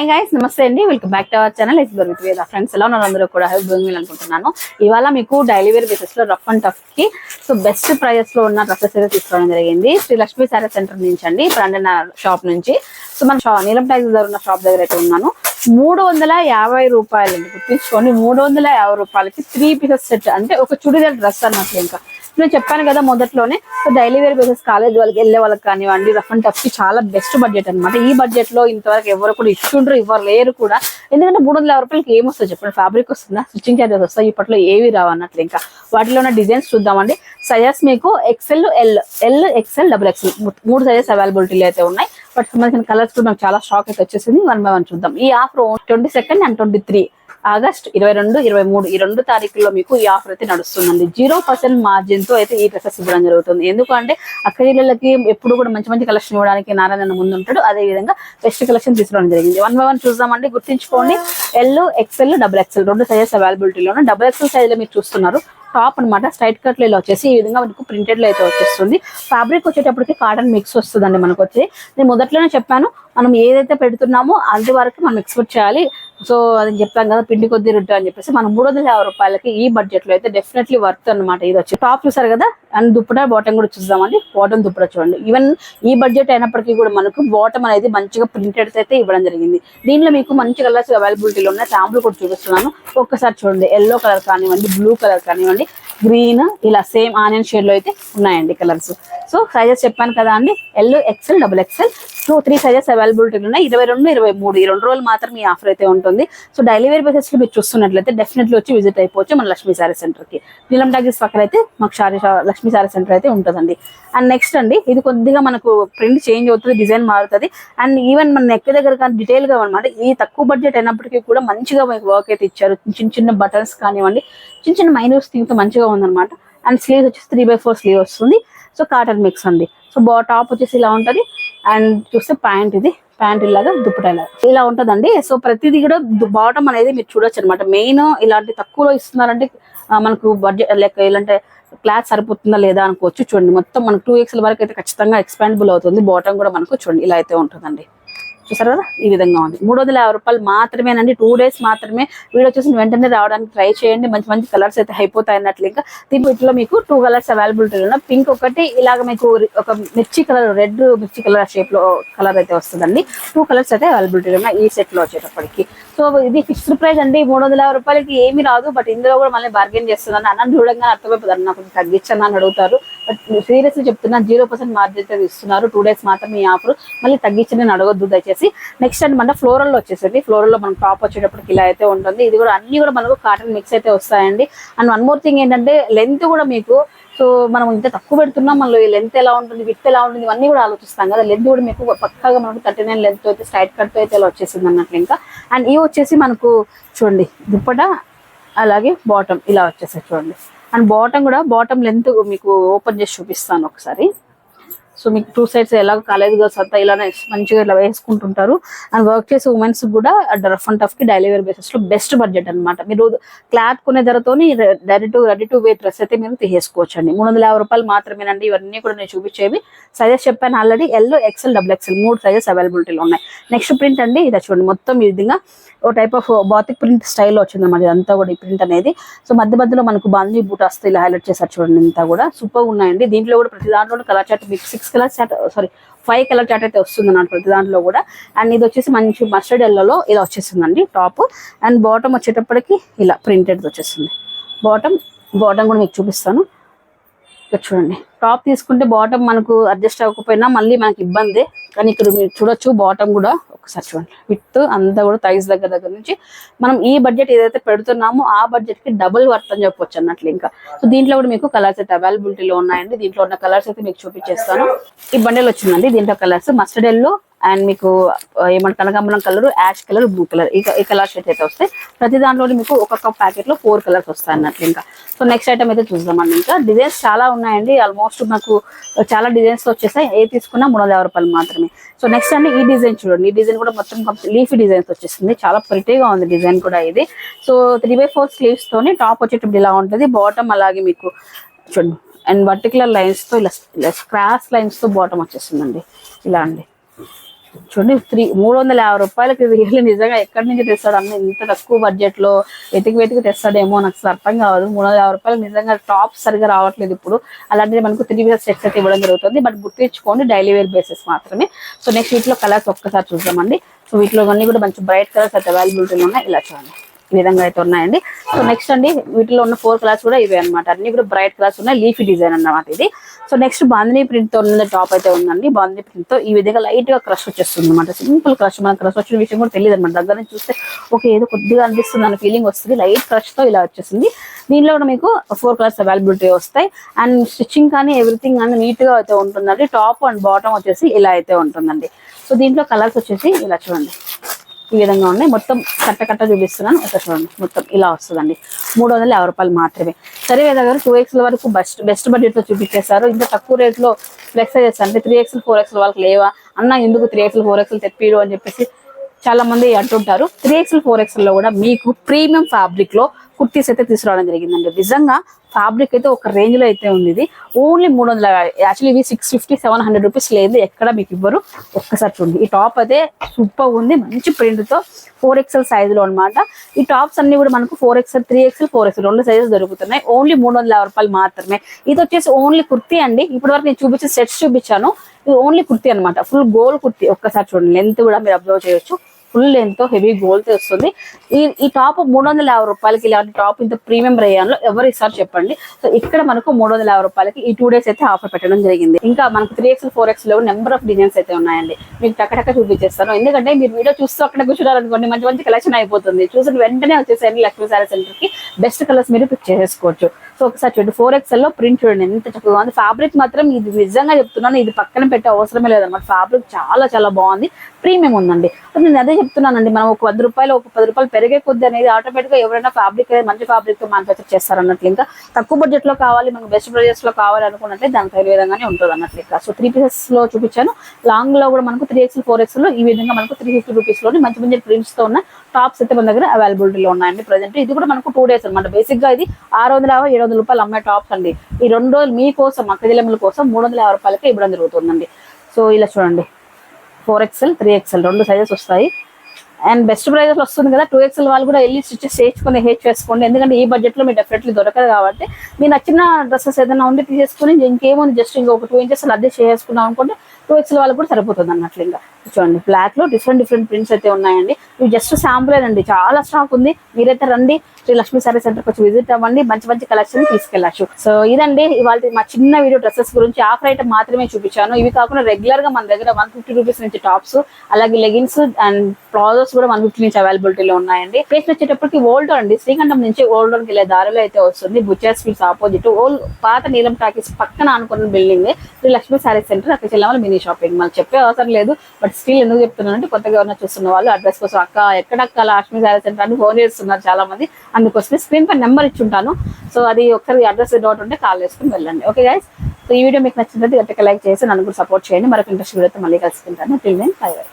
Hi guys నమస్తే అండి. Welcome back to our channel is బర్విత్ వేద ఫ్రెండ్స్ ఎలా ఉన్నారు అందరూ కూడా హెల్ప్ బోయింగ్ అనుకుంటున్నాను. ఇవాళ మీకు డైలీ వేర్ బేసిస్లో రఫ్ అండ్ టఫ్కి సో బెస్ట్ ప్రైజెస్లో ఉన్న డ్రెస్సెస్ అయితే తీసుకోవడం జరిగింది. శ్రీ లక్ష్మీ సారీ సెంటర్ నుంచి అండి ప్రండన షాప్ నుంచి. సో మన షాప్ నీలం ట్యాక్స్ దగ్గర ఉన్న షాప్ దగ్గర అయితే ఉన్నాను. మూడు వందల యాభై రూపాయలు అండి గుర్తించుకోండి. మూడు వందల యాభై రూపాయలకి త్రీ పీసెస్ సెట్ అంటే ఒక చుడిదార్ డ్రెస్ అన్నట్లు ఇంకా. నేను చెప్పాను కదా మొదట్లోనే so daily wear basis college వాళ్ళకి వెళ్ళే వాళ్ళకి కానివ్వండి రఫ్ అండ్ టఫ్కి చాలా బెస్ట్ బడ్జెట్ అనమాట ఈ బడ్జెట్లో ఇంతవరకు ఎవరు కూడా ఇస్తుండ్రు ఇవ్వరు లేరు కూడా. ఎందుకంటే మూడు వందల రూపాయలకి ఏమొస్తుంది చెప్పండి. ఫ్యాబ్రిక్ వస్తుందా? స్టిచ్చింగ్ ఛార్జెస్ వస్తాయి? ఇప్పట్లో ఏవి రావు అన్నట్లు ఇంకా. వాటిలో ఉన్న డిజైన్స్ చూద్దామండి. సైజెస్ మీకు XL L L XL double XL మూడు సైజెస్ అవైలబిలిటీలో అయితే ఉన్నాయి. బట్ సంబంధించిన కలర్స్ కూడా నాకు చాలా స్టాక్ అయితే వచ్చేసింది. వన్ బై వన్ చూద్దాం. ఈ offer twenty second and twenty three August ఇరవై రెండు ఇరవై మూడు ఈ రెండు తారీఖుల్లో మీకు ఈ ఆఫర్ అయితే నడుస్తుందండి. జీరో పర్సెంట్ మార్జిన్తో అయితే ఈ డ్రెస్సెస్ ఇవ్వడం జరుగుతుంది. ఎందుకంటే అక్క ఎప్పుడు కూడా మంచి మంచి కలెక్షన్ ఇవ్వడానికి నారాయణ ముందు ఉంటాడు. అదే విధంగా బెస్ట్ కలెక్షన్ తీసుకోవడం జరిగింది. వన్ బై వన్ చూద్దామండి. గుర్తించుకోండి. ఎల్ ఎక్స్ఎల్ డబుల్ ఎక్స్ఎల్ రెండు సైజెస్ అవైలబిలిటీలో డబుల్ ఎక్స్ఎల్ సైజ్లో మీరు చూస్తున్నారు. టాప్ అనమాట స్ట్రైట్ కట్లో ఇలా వచ్చేసి ఈ విధంగా మనకు ప్రింటెడ్లో అయితే వచ్చేస్తుంది. ఫ్యాబ్రిక్ వచ్చేటప్పటికి కాటన్ మిక్స్ వస్తుందండి మనకు వచ్చి. నేను మొదట్లోనే చెప్పాను మనం ఏదైతే పెడుతున్నామో అది వరకు మనం ఎక్స్పెక్ట్ చేయాలి. సో అది చెప్పాం కదా పిండి కొద్ది రుడ్డు అని చెప్పేసి మనం మూడు వందల యాభై రూపాయలకి ఈ బడ్జెట్లో అయితే డెఫినెట్లీ వర్త్ అన్నమాట ఇది వచ్చి. టాప్ చూసారు కదా అండ్ దుప్పట బాటం కూడా చూద్దామండి. బాటం దుప్పట చూడండి. ఈవెన్ ఈ బడ్జెట్ అయినప్పటికీ కూడా మనకు బాటం అనేది మంచిగా ప్రింటెడ్ అయితే ఇవ్వడం జరిగింది. దీనిలో మీకు మంచి కలర్స్ అవైలబిలిటీలో ఉన్నాయి శాంపుల్ కూడా చూపిస్తున్నాను. ఒక్కసారి చూడండి. ఎల్లో కలర్ కానివ్వండి బ్లూ కలర్ కానివ్వండి. గ్రీన్ ఇలా సేమ్ ఆనియన్ షేడ్లో అయితే ఉన్నాయండి కలర్స్. సో సైజెస్ చెప్పాను కదా అండి L XL double XL two three sizes availability ఉన్నాయి. ఇరవై రెండు ఇరవై మూడు ఈ రెండు రోజులు మాత్రం ఈ ఆఫర్ అయితే ఉంటుంది. సో డైలీ వేర్ బేసెస్లో మీరు చూస్తున్నట్లయితే డెఫినెట్లీ వచ్చి విజిట్ అయిపోవచ్చు మన లక్ష్మీ సారీ సెంటర్కి. నీలం టాకీస్ పక్కన అయితే మాకు సారీ లక్ష్మీ సారీ సెంటర్ అయితే ఉంటుందండి. అండ్ నెక్స్ట్ అండి ఇది కొద్దిగా మనకు ప్రింట్ చేంజ్ అవుతుంది డిజైన్ మారుతుంది. అండ్ ఈవెన్ మన నెక్ దగ్గర కానీ డీటెయిల్గా అనమాట ఈ తక్కువ బడ్జెట్ అయినప్పటికీ కూడా మంచిగా మీకు వర్క్ అయితే ఇచ్చారు. చిన్న చిన్న బటన్స్ కానివ్వండి చిన్న చిన్న మైనూస్ థింగ్తో మంచిగా ఉందన్నమాట. అండ్ స్లీవ్స్ వచ్చేసి త్రీ బై ఫోర్ స్లీవ్ వస్తుంది. సో కాటన్ మిక్స్ అండి. సో బా టాప్ వచ్చేసి ఇలా ఉంటది. అండ్ చూస్తే ప్యాంట్ ఇది. ప్యాంట్ ఇలాగా దుప్పట ఇలా ఇలా ఉంటదండి. సో ప్రతిదీ కూడా బాటమ్ అనేది మీరు చూడొచ్చు అనమాట మెయిన్ ఇలాంటి తక్కువలో ఇస్తున్నారంటే మనకు బడ్జెట్ లైక్ ఇలాంటి క్లాత్ సరిపోతుందా లేదా అనుకోవచ్చు. చూడండి. మొత్తం మనకు టూ ఎక్స్ఎల్ వరకు అయితే ఖచ్చితంగా ఎక్స్పాండబుల్ అవుతుంది. బాటమ్ కూడా మనకు చూడండి. ఇలా అయితే ఉంటుందండి. చూసారు కదా? ఈ విధంగా ఉంది. మూడు వందల యాభై రూపాయలు మాత్రమేనండి. టూ డేస్ మాత్రమే వీడియో చూసి వెంటనే రావడానికి ట్రై చేయండి. మంచి మంచి కలర్స్ అయితే అయిపోతాయి అన్నట్లు ఇంకా. దీని మీకు టూ కలర్స్ అవైలబిలిటీ ఉన్నాయి. పింక్ ఒకటి ఇలాగ మీకు ఒక మిర్చి కలర్ రెడ్ మిర్చి కలర్ షేప్లో కలర్ అయితే వస్తుందండి. టూ కలర్స్ అయితే అవైలబిలిటీ ఉన్నాయి ఈ సెట్లో వచ్చేటప్పటికి. సో ఇది ఫిక్స్డ్ ప్రైస్ అండి. మూడు వందల యాభై రూపాయలకి ఏమీ రాదు. బట్ ఇందులో కూడా మళ్ళీ బార్గెన్ చేస్తున్నాను అన్నం చూడంగా అర్థమైపోతుంది నాకు కొంచెం తగ్గించండి అని అడుగుతారు. బట్ సీరియస్లీ చెప్తున్నా జీరో పర్సెంట్ మార్జిన్ అయితే ఇస్తున్నారు. టూ డేస్ మాత్రం ఈ ఆఫర్ మళ్ళీ తగ్గించని నేను అడగొద్దు దయచేసి. నెక్స్ట్ అండి ఫ్లోరల్లో వచ్చేసండి ఫ్లోరల్లో మనం టాప్ వచ్చేటప్పటికి ఇలా అయితే ఉంటుంది. ఇది కూడా అన్ని కూడా మనకు కాటన్ మిక్స్ అయితే వస్తాయండి. అండ్ వన్ మోర్ థింగ్ ఏంటంటే లెంత్ కూడా మీకు సో మనం ఇంత తక్కువ పెడుతున్నాం మనలో లెంత్ ఎలా ఉంటుంది విత్ ఎలా ఉంటుంది ఇవన్నీ కూడా ఆలోచిస్తాం కదా. లెంత్ కూడా మీకు పక్కగా మనకు థర్టీ నైన్ లెంత్ అయితే స్ట్రైట్ కట్ అయితే ఇలా వచ్చేసింది అన్నట్లు ఇంకా. అండ్ ఇవి వచ్చేసి మనకు చూడండి దుప్పట అలాగే బాటమ్ ఇలా వచ్చేసాయి చూడండి. అండ్ బాటమ్ కూడా బాటమ్ లెంత్ మీకు ఓపెన్ చేసి చూపిస్తాను ఒకసారి. సో మీకు టూ సైడ్స్ ఎలాగో కాలేజ్ గర్ల్స్ అంతా ఇలానే మంచిగా ఇలా వేసుకుంటుంటారు. అండ్ వర్క్ చేసే ఉమెన్స్ కూడా రఫ్ అండ్ టఫ్కి డైలీ వేర్ బేసిస్లో బెస్ట్ బడ్జెట్ అన్నమాట. మీరు క్లాత్ కొనే ధరతోని direct ready to wear dress అయితే మీరు తీసేసుకోవచ్చు అండి మూడు వందల యాభై రూపాయలు మాత్రమేనండి ఇవన్నీ కూడా నేను చూపించేవి. సైజెస్ చెప్పాను already L XL double XL మూడు సైజెస్ అవైలబిలిటీలో ఉన్నాయి. నెక్స్ట్ ప్రింట్ అండి ఇది చూడండి మొత్తం ఈ విధంగా ఓ టైప్ ఆఫ్ బాతిక్ ప్రింట్ స్టైల్లో వచ్చింది అన్నమాట. ఇదంతా కూడా ఈ ప్రింట్ అనేది. సో మధ్య మధ్యలో మనకు బాంధీ బూట్ వస్తే ఇలా హైలైట్ చేశారు చూడండి ఇంత కూడా. సూపర్ ఉన్నాయండి. దీంట్లో కూడా ప్రతి దాంట్లో కలర్ చార్ట్ మీకు six colour chart sorry five colour chart అయితే వస్తుంది అన్నమాట ప్రతి దాంట్లో కూడా. అండ్ ఇది వచ్చేసి మంచి మస్టర్డ్ ఎల్లోలో ఇలా వచ్చేసిందండి టాప్ అండ్ బాటమ్ వచ్చేటప్పటికి ఇలా ప్రింటెడ్ వచ్చేస్తుంది. బాటమ్ బాటమ్ కూడా మీకు చూపిస్తాను. ఇక్కడ చూడండి. టాప్ తీసుకుంటే బాటమ్ మనకు అడ్జస్ట్ అవ్వకపోయినా మళ్ళీ మనకి ఇబ్బంది. కానీ ఇక్కడ మీరు చూడొచ్చు బాటమ్ కూడా ఒకసారి చూడండి. విత్ అంతా కూడా థైస్ దగ్గర దగ్గర నుంచి. మనం ఈ బడ్జెట్ ఏదైతే పెడుతున్నామో ఆ బడ్జెట్కి డబుల్ వర్త్ అని చెప్పొచ్చు అన్నట్లు ఇంకా. సో దీంట్లో కూడా మీకు కలర్స్ అయితే అవైలబిలిటీలో ఉన్నాయండి. దీంట్లో ఉన్న కలర్స్ అయితే మీకు చూపించేస్తాను. ఈ బండిల్ వచ్చిందండి. దీంట్లో కలర్స్ మస్టర్డ్ ఎల్లో అండ్ మీకు ఏమంటే కనకాంబరం colour ash colour blue colour ఈ ఈ కలర్ అయితే వస్తాయి ప్రతి దాంట్లో మీకు ఒక్కొక్క ప్యాకెట్లో ఫోర్ కలర్స్ వస్తాయి అన్నట్లు ఇంకా. సో నెక్స్ట్ ఐటమ్ అయితే చూద్దామండి ఇంకా. డిజైన్స్ చాలా ఉన్నాయండి. ఆల్మోస్ట్ నాకు చాలా డిజైన్స్ వచ్చేసాయి. ఏ తీసుకున్నా మూడు వందల యాభై రూపాయలు మాత్రమే. సో నెక్స్ట్ అండి ఈ డిజైన్ చూడండి. ఈ డిజైన్ కూడా మొత్తం లీఫీ డిజైన్స్ వచ్చేసింది. చాలా ప్రిటీగా ఉంది డిజైన్ కూడా ఇది. So three by four sleeves తోని టాప్ వచ్చేటప్పుడు ఇలా ఉంటుంది. బాటమ్ అలాగే మీకు చూడండి. అండ్ పర్టికులర్ లైన్స్తో ఇలా ఇలా స్క్రాస్ లైన్స్తో బాటమ్ వచ్చేసిందండి. ఇలా అండి. చూడండి త్రీ మూడు వందల యాభై రూపాయలకి రియల్లీ నిజంగా ఎక్కడి నుంచి తెస్తాడు? అన్న ఇంత తక్కువ బడ్జెట్లో వెతికి వెతికి తెస్తాడేమో నాకు అసలు అర్థం కాదు. మూడు వందల యాభై రూపాయలు నిజంగా టాప్ సరిగా రావట్లేదు ఇప్పుడు. అలాంటిది మనకు త్రీ పీసెస్ సెట్స్ అయితే ఇవ్వడం జరుగుతుంది. బట్ గుర్తించుకోండి డైలీ వేర్ బేసిస్ మాత్రమే. సో నెక్స్ట్ వీటిలో కలర్స్ ఒక్కసారి చూద్దామండి. సో వీటిలో అన్ని కూడా మంచి బ్రైట్ కలర్స్ అయితే అవైలబిలిటీలో ఉన్నాయి. ఇలా చూడండి. ఈ విధంగా అయితే ఉన్నాయండి. సో నెక్స్ట్ అండి వీటిలో ఉన్న ఫోర్ కలర్స్ కూడా ఇవే అన్నమాట. అన్ని కూడా బ్రైట్ కలర్స్ ఉన్నాయి. లీఫీ డిజైన్ అన్నమాట ఇది. సో నెక్స్ట్ బాందిని ప్రింట్తో ఉన్న టాప్ అయితే ఉందండి. బాందిని ప్రింట్తో ఈ విధంగా లైట్గా క్రష్ వచ్చేస్తుంది అనమాట సింపుల్ క్రష్ మన క్రష్ వచ్చిన విషయం కూడా తెలియదు అనమాట దగ్గర నుంచి చూస్తే ఒక ఏదో కొద్దిగా అనిపిస్తుంది అన్న ఫీలింగ్ వస్తుంది. లైట్ క్రష్తో ఇలా వచ్చేసింది దీనిలో కూడా మీకు ఫోర్ కలర్స్ అవైలబిలిటీ వస్తాయి. అండ్ స్టిచ్చింగ్ కానీ ఎవ్రీథింగ్ కానీ నీట్గా అయితే ఉంటుందండి. టాప్ అండ్ బాటమ్ వచ్చేసి ఇలా అయితే ఉంటుందండి. సో దీంట్లో కలర్స్ వచ్చేసి ఇలా చూడండి. ఈ విధంగా ఉన్నాయి. మొత్తం కట్ట కట్ట చూపిస్తున్నాను. ఒక చూడండి. మొత్తం ఇలా వస్తుందండి. మూడు వందల యాభై రూపాయలు మాత్రమే. సరే వేద గారు టూ ఎక్స్ల వరకు బెస్ట్ బెస్ట్ బడ్జెట్లో చూపించేశారు. ఇంత తక్కువ రేట్లో ఫ్లెక్స్ చేస్తారు అంటే త్రీ ఎక్స్ఎల్ ఫోర్ ఎక్స్ల వాళ్ళకి లేవా? అన్న ఎందుకు త్రీ ఎక్స్ఎల్ ఫోర్ ఎక్స్ఎల్ తెప్పిడు అని చెప్పేసి చాలా మంది అంటుంటారు. త్రీ ఎక్స్ఎల్ ఫోర్ ఎక్స్ఎల్లో కూడా మీకు ప్రీమియం ఫ్యాబ్రిక్లో కుర్తీస్ అయితే తీసుకురావడం జరిగిందండి. నిజంగా ఫ్యాబ్రిక్ అయితే ఒక రేంజ్లో అయితే ఉంది ఇది ఓన్లీ మూడు వందల యాక్చువల్లీ ఇవి six fifty seven hundred rupees లేదు. ఎక్కడ మీకు ఇవ్వరు? ఒక్కసారి చూడండి. ఈ టాప్ అయితే సూపర్ ఉంది. మంచి ప్రింట్తో ఫోర్ ఎక్స్ఎల్ సైజ్లో అనమాట ఈ టాప్స్ అన్ని కూడా మనకు four XL three XL four XL రెండు సైజెస్ దొరుకుతున్నాయి. ఓన్లీ మూడు వందల రూపాయలు మాత్రమే. ఇది వచ్చేసి ఓన్లీ కుర్తీ అండి. ఇప్పటి వరకు నేను చూపించిన సెట్స్ చూపించాను. ఇది ఓన్లీ కుర్తీ అనమాట ఫుల్ గోల్ కుర్తీ. ఒక్కసారి చూడండి. లెంత్ కూడా మీరు అబ్జర్వ్ చేయొచ్చు. ఫుల్ లెంత్ హెవీ గోల్డ్ వస్తుంది. ఈ ఈ టాప్ మూడు వందల యాభై రూపాయలకి ఇలాంటి టాప్ ఇంత ప్రీమియం రేయాన్లో ఎవరు ఇస్తారు చెప్పండి. సో ఇక్కడ మనకు మూడు వందల యాభై రూపాయలకి ఈ టూ డేస్ అయితే ఆఫర్ పెట్టడం జరిగింది. ఇంకా మనకు త్రీ ఎక్స్ ఫోర్ ఎక్స్లో నెంబర్ ఆఫ్ డిజైన్స్ అయితే ఉన్నాయండి. మీకు టక్కటక్క చూపించేస్తాను. ఎందుకంటే మీరు వీడియో చూస్తూ అక్కడ కూర్చున్నారనుకోండి మంచి మంచి కలెక్షన్ అయిపోతుంది. చూసిన వెంటనే వచ్చేసరికి లక్ష్మీ సారీ సెంటర్కి బెస్ట్ కలర్స్ మీరు పిక్ చేసేసుకోవచ్చు సో ఒకసారి చూడండి. ఫోర్ ఎక్స్ఎల్లో ప్రింట్ చూడండి. ఎంత చక్కగా ఉంది. ఫ్యాబ్రిక్ మాత్రం ఇది నిజంగా చెప్తున్నాను ఇది పక్కన పెట్టే అవసరమే లేదన్నమాట. ఫ్యాబ్రిక్ చాలా చాలా బాగుంది. ప్రీమియం ఉందండి. నేను అదే చెప్తున్నానండి. మనం ఒక వంద రూపాయలు ఒక పది రూపాయలు పెరిగే కొద్ది అనేది ఆటోమేటిక్గా ఎవరైనా ఫ్యాబ్రిక్ అనేది మంచి ఫ్యాబ్రిక్తో మ్యానుఫ్యాక్చర్ చేస్తారు అన్నట్లు ఇంకా తక్కువ బడ్జెట్లో కావాలి మనకు బెస్ట్ ప్రైజెస్లో కావాలి అనుకున్నట్లే దానికి తగిన విధంగానే ఉంటుంది అన్నట్లు ఇంకా. సో త్రీ పీసెస్లో చూపించాను. లాంగ్లో కూడా మనకు త్రీ ఎక్స్ ఫోర్ ఎక్స్లో ఈ విధంగా మనకు త్రీ ఫిఫ్టీ రూపీస్లోని మంచి మంచి ప్రింట్స్తో ఉన్న టాప్స్ అయితే మన దగ్గర అవైలబిలిటీలో ఉన్నాయండి ప్రజెంట్ ఇది కూడా మనకు టూ డేస్ అనమాట బేసిక్గా ఇది ఆరు వందల యాభై ఏడు వందల రూపాయలు అమ్మే టాప్స్ అండి. ఈ రెండు రోజులు మీకోసం అక్క కోసం మూడు వందల యాభై రూపాయలకి ఇవ్వడం జరుగుతుందండి. సో ఇలా చూడండి. ఫోర్ ఎక్స్ఎల్ త్రీ ఎక్స్ఎల్ రెండు సైజెస్ వస్తాయి. అండ్ బెస్ట్ ప్రైజెస్ వస్తుంది కదా టూ ఎక్స్ఎల్ వాళ్ళు కూడా వెళ్ళి స్టిచెస్ చేయించుకొని హెచ్ చేసుకోండి ఎందుకంటే ఈ బడ్జెట్లో మీరు డెఫినెట్లీ దొరకదు కాబట్టి. మీ నచ్చిన డ్రెస్సెస్ ఏదైనా ఉండి తీసేసుకుని ఇంకేముంది జస్ట్ ఇంకొక టూ ఇంచెస్ అడ్జస్ట్ చేసుకున్నాం అనుకుంటే టూ ఎక్స్ఎల్ వాళ్ళకి కూడా సరిపోతుంది అన్నట్లు ఇంకా. చూడండి బ్లాక్లో డిఫరెంట్ డిఫరెంట్ ప్రింట్స్ అయితే ఉన్నాయండి. ఇవి జస్ట్ శాంపుల్ అండి చాలా స్టాక్ ఉంది. మీరైతే రండి శ్రీ లక్ష్మీ సారీ సెంటర్ వచ్చి విజిట్ అవ్వండి. మంచి మంచి కలెక్షన్ తీసుకెళ్ళచ్చు. సో ఇదండి ఇవాళ మా చిన్న వీడియో డ్రెస్సెస్ గురించి. ఆఫర్ ఐటమ్ మాత్రమే చూపించాను. ఇవి కాకుండా రెగ్యులర్గా మన దగ్గర వన్ ఫిఫ్టీ రూపీస్ నుంచి టాప్స్ అలాగే లెగిన్స్ అండ్ ప్లాజోస్ కూడా వన్ ఫిఫ్టీ నుంచి అవైలబిలిటీలో ఉన్నాయండి. ప్లేస్ వచ్చేటప్పటికి ఓల్డ్ అండి. శ్రీకంఠం నుంచి ఓల్డ్కి వెళ్ళే దారిలో అయితే వస్తుంది. బుచ్చర్ స్వీట్స్ ఆపోజిట్ ఓల్డ్ పాత నీలం టాకీస్ పక్కన అనుకున్న బిల్డింగ్ శ్రీ లక్ష్మీ సారీ సెంటర్ అక్కడ చెల్లెమల మినీ షాపింగ్ మనకు చెప్పే అవసరం లేదు. బట్ స్టిల్ ఎందుకు చెప్తున్నానంటే కొత్తగా ఉన్న చూస్తున్న వాళ్ళు అడ్రస్ కోసం అక్క ఎక్కడ అక్క లక్ష్మీ సారీ సెంటర్ అని ఫోన్ చేస్తున్నారు చాలా మంది అందుకోసమే స్క్రీన్ పై నెంబర్ ఇచ్చి ఉంటాను సో అది ఒకసారి అడ్రస్ డౌట్ ఉంటే కాల్ చేసుకుని వెళ్ళండి. ఓకే గైస్ సో ఈ వీడియో మీకు నచ్చినట్టు గట్టిగా లైక్ చేసి నన్ను కూడా సపోర్ట్ చేయండి. మరొక ఇంట్రెస్ట్ వీడియోతో మళ్ళీ కలుసుకుంటాను. టిల్ నేను బై బై